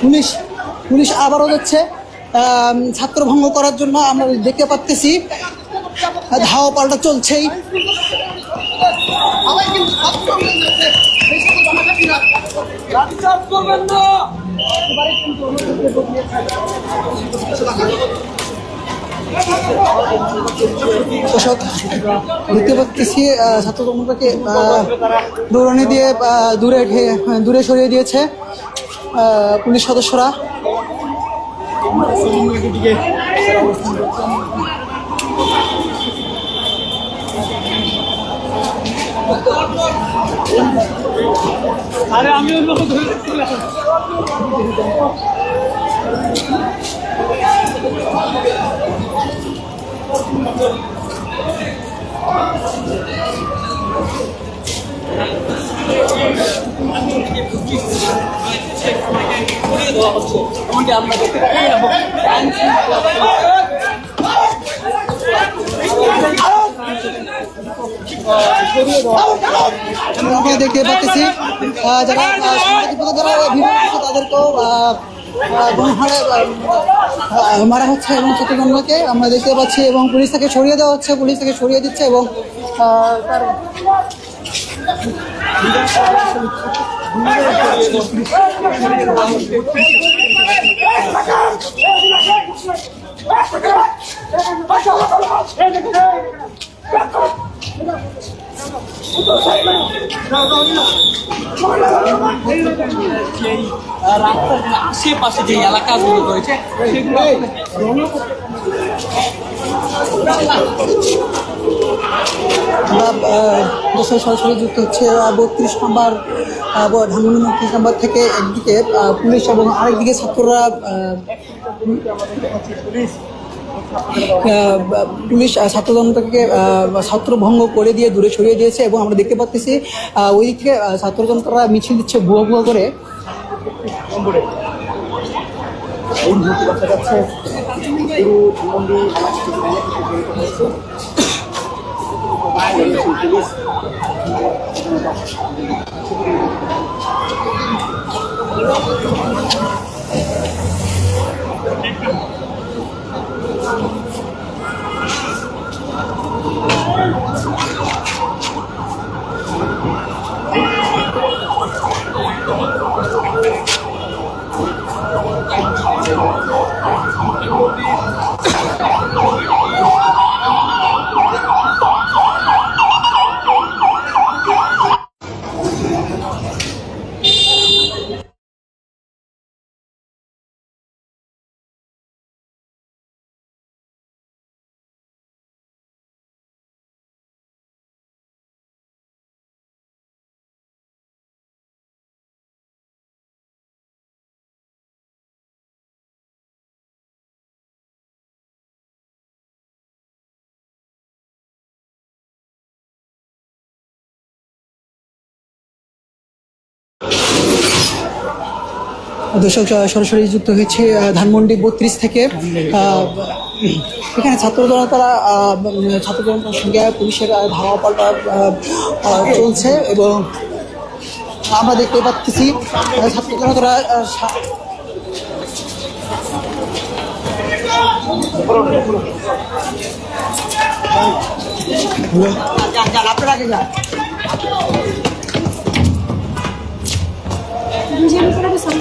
Police police আবারও যাচ্ছে। ছাত্রভঙ্গ করার জন্য আমরা দেখতে পাচ্তেছি ধাওয়া পাল্টা চলছেই। দর্শক দেখতে পাচ্ছি ছাত্র জনতাকে দৌড়ানি দিয়ে দূরে দূরে সরিয়ে দিয়েছে পুলিশ সদস্যরা। আমি ধরে রাখছিলাম। দেখতে পাচ্ছি যারা তাদেরকেও মারা হচ্ছে এবং ছাত্রজনকে আমরা দেখতে পাচ্ছি এবং পুলিশ থেকে সরিয়ে দেওয়া হচ্ছে, পুলিশ থেকে সরিয়ে দিচ্ছে এবং তার রাস্তার আশেপাশে যে এলাকাগুলো রয়েছে সরাসরি যুক্ত হচ্ছে বত্রিশ নম্বর ধানমন্ডি বত্রিশ নম্বর থেকে একদিকে পুলিশ এবং আরেকদিকে ছাত্ররা আহ, পুলিশ আহ, ছাত্র জনতাকে আহ, ছত্রভঙ্গ করে দিয়ে দূরে সরিয়ে দিয়েছে এবং আমরা দেখতে পাচ্ছি ওই দিক থেকে আহ, ছাত্র জনতারা মিছিল দিচ্ছে ভুয়া ভুয়া করে। Oh, my God. দর্শক সরাসরি যুক্ত হয়েছে ধানমন্ডি বত্রিশ থেকে এখানে ছাত্র আহ, ছাত্র জনতার সঙ্গে পুলিশের ধাওয়া পাল্টা চলছে এবং আমরা দেখতে পাচ্ছি ছাত্র জনতারা আপনারা আগে যান। Benzin produção.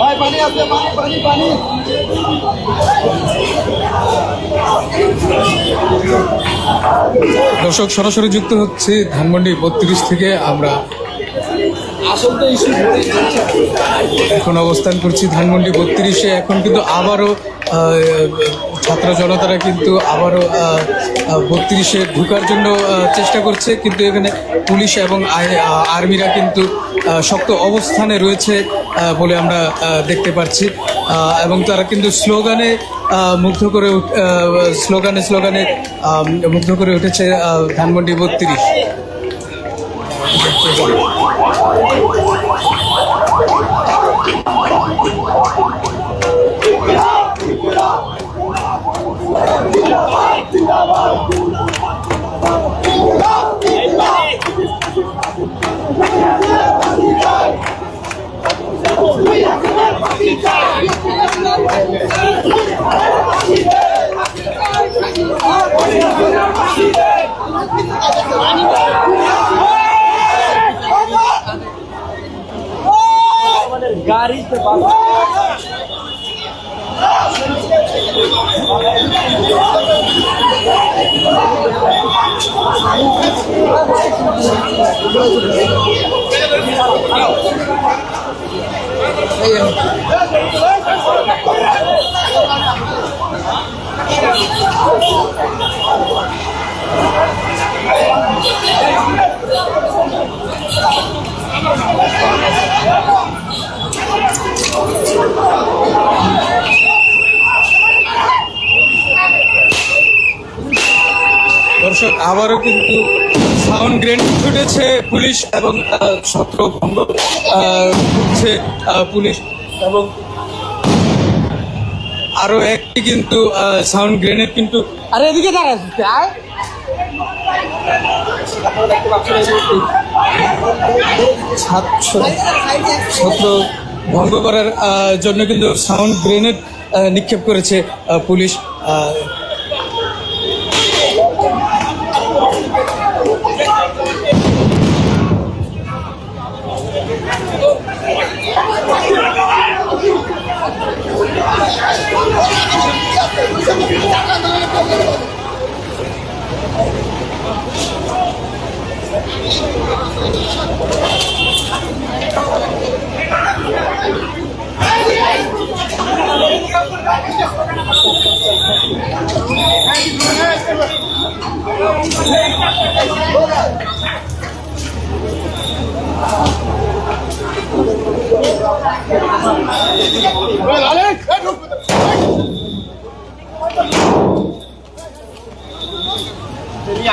ভাই পানি আছে পানি পানি পানি দর্শক, সরাসরি যুক্ত হচ্ছে ধানমন্ডি বত্রিশ থেকে আমরা। এখন অবস্থান করছি ধানমন্ডি বত্রিশে। এখন কিন্তু আবারও ছাত্র জনতারা কিন্তু আবারও বত্রিশে ঢুকার জন্য চেষ্টা করছে। কিন্তু এখানে পুলিশ এবং আর্মিরা কিন্তু শক্ত অবস্থানে রয়েছে বলে আমরা দেখতে পাচ্ছি। এবং তারা কিন্তু স্লোগানে মুগ্ধ করে স্লোগানে স্লোগানে মুগ্ধ করে উঠেছে ধানমন্ডি বত্রিশ। গাড়িতে দর্শক আবারও কিন্তু সাউন্ড গ্রেনেড ছুটেছে পুলিশ এবং আহ, ছত্র ভঙ্গ আহ, করছে আহ, পুলিশ। এবং আরও একটি কিন্তু সাউন্ড গ্রেনেড কিন্তু আরে এদিকে ছাত্র ছত্র ভঙ্গ করার জন্য কিন্তু সাউন্ড গ্রেনেড নিক্ষেপ করেছে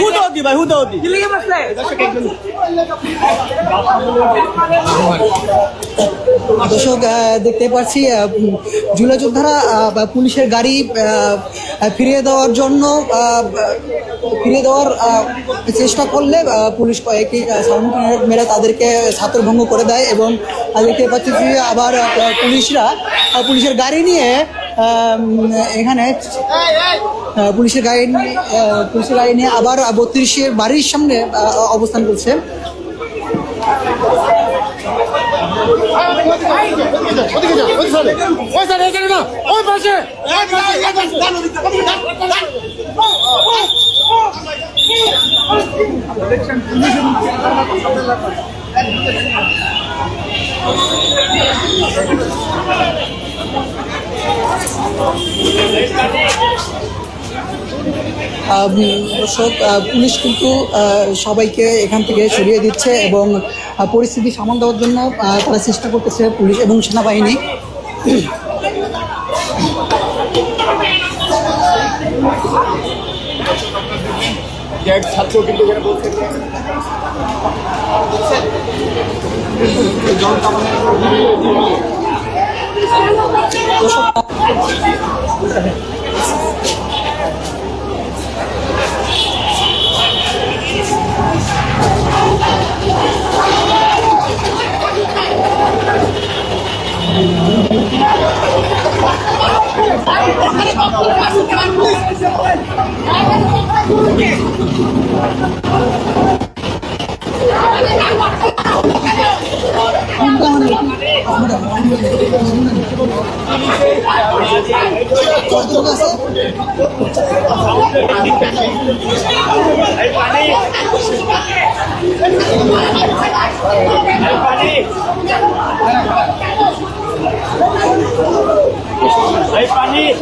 হুদৌদি ভাই হুদৌদি দর্শক আহ, দেখতে পাচ্ছি জুলাই যোদ্ধারা পুলিশের গাড়ি ফিরিয়ে দেওয়ার জন্য ফিরিয়ে দেওয়ার চেষ্টা করলে পুলিশ কয়েকটি সাউন্ড মেরে তাদেরকে ছাত্রভঙ্গ করে দেয় এবং দেখতে পাচ্ছি যে আবার পুলিশরা পুলিশের গাড়ি নিয়ে এখানে পুলিশের গাড়ি পুলিশের গাড়ি নিয়ে আবার বত্রিশের বাড়ির সামনে অবস্থান করছে। দর্শক পুলিশ কিন্তু সবাইকে এখান থেকে সরিয়ে দিচ্ছে এবং পরিস্থিতি সামাল দেওয়ার জন্য তারা চেষ্টা করতেছে পুলিশ এবং সেনাবাহিনী। ট্যাগ ছাত্র কিন্তু এখানে বলছে। Thank পানি Hai Pani.